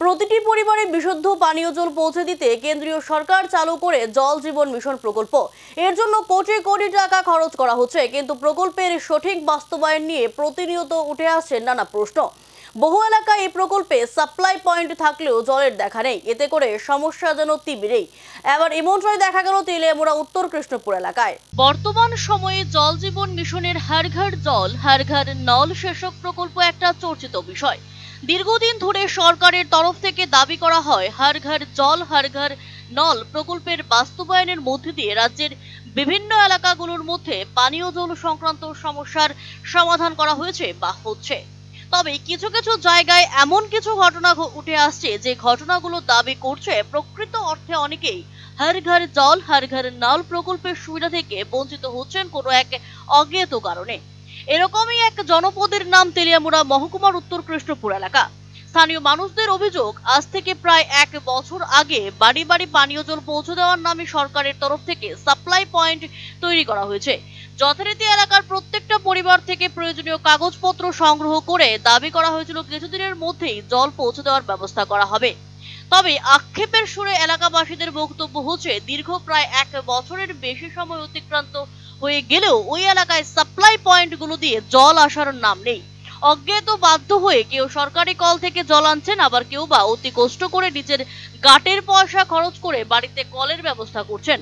প্রতিটি পরিবারে বিশুদ্ধ পানীয় জল পৌঁছে দিতে কেন্দ্রীয় সরকার চালু করে জল জীবন মিশন প্রকল্প। এর জন্য কোটি কোটি টাকা খরচ করা হচ্ছে, কিন্তু প্রকল্পের সঠিক বাস্তবায়ন নিয়ে প্রতিনিয়ত উঠে আসছে নানা প্রশ্ন। বহু এলাকায় এই প্রকল্পে সাপ্লাই পয়েন্ট থাকলেও জলের দেখা নেই, এতে করে সমস্যা যেন তীব্রেই এবার এমনটাই দেখা গেল তেলিয়ামুড়া উত্তর কৃষ্ণপুর এলাকায়। বর্তমান সময়ে জল জীবন মিশনের হার ঘর জল হার ঘর নল শীর্ষক প্রকল্প একটা চর্চিত বিষয়। দীর্ঘদিন ধরে সরকারের তরফ থেকে দাবি করা হয়, হার ঘর জল, হার ঘর নল প্রকল্পের বাস্তবায়নের মধ্যে দিয়ে রাজ্যের বিভিন্ন এলাকাগুলোর মধ্যে পানীয় জল সংক্রান্ত সমস্যার সমাধান করা হয়েছে বা হচ্ছে। তবে কিছু কিছু জায়গায় এমন কিছু ঘটনা উঠে আসছে, যে ঘটনাগুলো দাবি করছে প্রকৃত অর্থে অনেকেই হর ঘর জল, হর ঘর নল প্রকল্পের সুবিধা থেকে বঞ্চিত হচ্ছেন কোনো এক অজ্ঞাত কারণে। এরকমই এক জনপদের নাম তেলিয়ামুড়া মহকুমার উত্তর কৃষ্ণপুর এলাকা। স্থানীয় মানুষদের অভিযোগ, আজ থেকে প্রায় এক বছর আগে বাড়ি বাড়ি পানীয় জল পৌঁছে দেওয়ার নামে সরকারের তরফ থেকে সাপ্লাই পয়েন্ট তৈরি করা হয়েছে। যথারীতি এলাকার প্রত্যেকটা পরিবার থেকে প্রয়োজনীয় কাগজপত্র সংগ্রহ করে দাবি করা হয়েছিল, কিছুদিনের মধ্যেই জল পৌঁছে দেওয়ার ব্যবস্থা করা হবে। তবে আক্ষেপের সুরে এলাকাবাসীদের বক্তব্য হচ্ছে, দীর্ঘ প্রায় এক বছরের বেশি সময় অতিক্রান্ত হয়ে গেলেও ওই এলাকায় সাপ্লাই পয়েন্টগুলো দিয়ে জল আসার নাম নেই। অজ্ঞাত বাধ্য হয়ে কেউ সরকারি কল থেকে জল আনছেন, আবার কেউ বা অতি কষ্ট করে নিজের গাটের পয়সা খরচ করে বাড়িতে কলের ব্যবস্থা করছেন।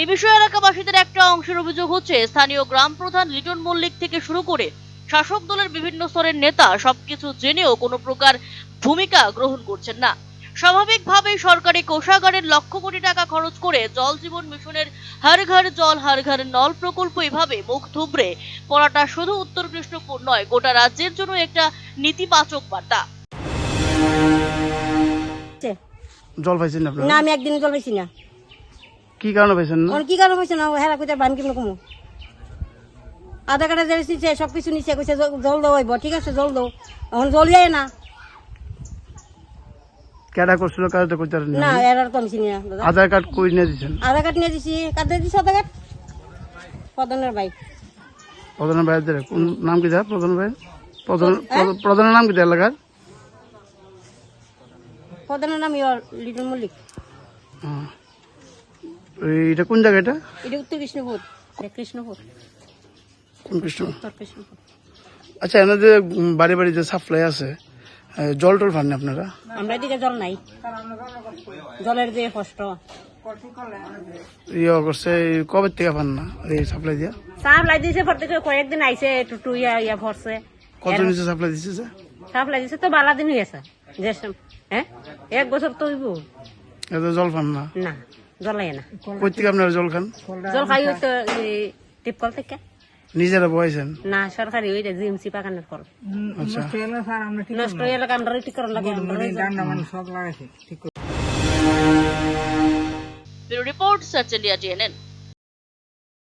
এই বিষয়ে এলাকাবাসীদের একটা অংশের অভিযোগ হচ্ছে, স্থানীয় গ্রাম প্রধান লিটন মল্লিক থেকে শুরু করে শাসক দলের বিভিন্ন স্তরের নেতা সবকিছু জেনেও কোনো প্রকার ভূমিকা গ্রহণ করছেন না। স্বাভাবিকভাবেই সরকারি কোষাগারের লক্ষ কোটি টাকা খরচ করে জল জীবন মিশনের হর ঘর জল হর ঘর নল প্রকল্প এভাবে মুখ থুবড়ে। পড়াটা শুধু উত্তর কৃষ্ণপুর নয় গোটা রাজ্যের জন্য একটা নেতিবাচক বার্তা। জল পাইছেন না না আমি একদিন জল পাইছি না। কি কারণে পাইছেন না? কি কারণ পাইছে না? হেরা কইতে বান কেমন কমু আধা কাটা জল নিচ্ছে সব কিছু নিচ্ছে কইছে জল- জল দাও হইব ঠিক আছে জল দাও। এখন জল যায় না। কেডা করছিল কাজটা করতে পারেন না এর আর কমছি না দাদা। আধার কার্ড কই নিয়ে দিচ্ছেন আধা কাট নিয়ে দিছি কাটে দিছি আধা কাট পদনের বাইক প্রধানের ভাইদের কোন নাম কি দেয় প্রধান ভাই প্রধান প্রধান- প্রধানের নাম কি দেয় এলাকার? পদনের নাম ইয়র লিটন মল্লিক। হ্যাঁ। এইটা কোন জায়গা এটা? এটা উত্তর কৃষ্ণপুর। এটা কৃষ্ণপুর। কোন কৃষ্ণ আচ্ছা এনাদের বাড়ি বাড়ি যে সাপ্লাই আছে জল টল পান না আপনারা? আমরা এদিকে জল নাই। জলের যে কষ্ট। ইয়ে করছে কবে থেকে পান না এই সাপ্লাই দিয়া? সাপ্লাই দিয়েছে পর থেকে কয়েকদিন আইছে টুটু ইয়া ইয়া ভরছে। কত নিচে সাপ্লাই দিচ্ছে সাপ্লাই দিছে তো বালা দিন হয়েছে যে হ্যাঁ? এক বছর তো হইব। এত জল পান না? না জলাই না। থেকে আপনারা জল খান? জল খাই তো টিপকল থেকে। নিজেরা বয়েছেন না সরকারি ওই জিএমসি বাগানের ফল। আচ্ছা। নষ্ট হয়ে গেলে আমরা ঠিক করার লাগে রিপোর্ট সার্চ ইন্ডিয়া টিএনএন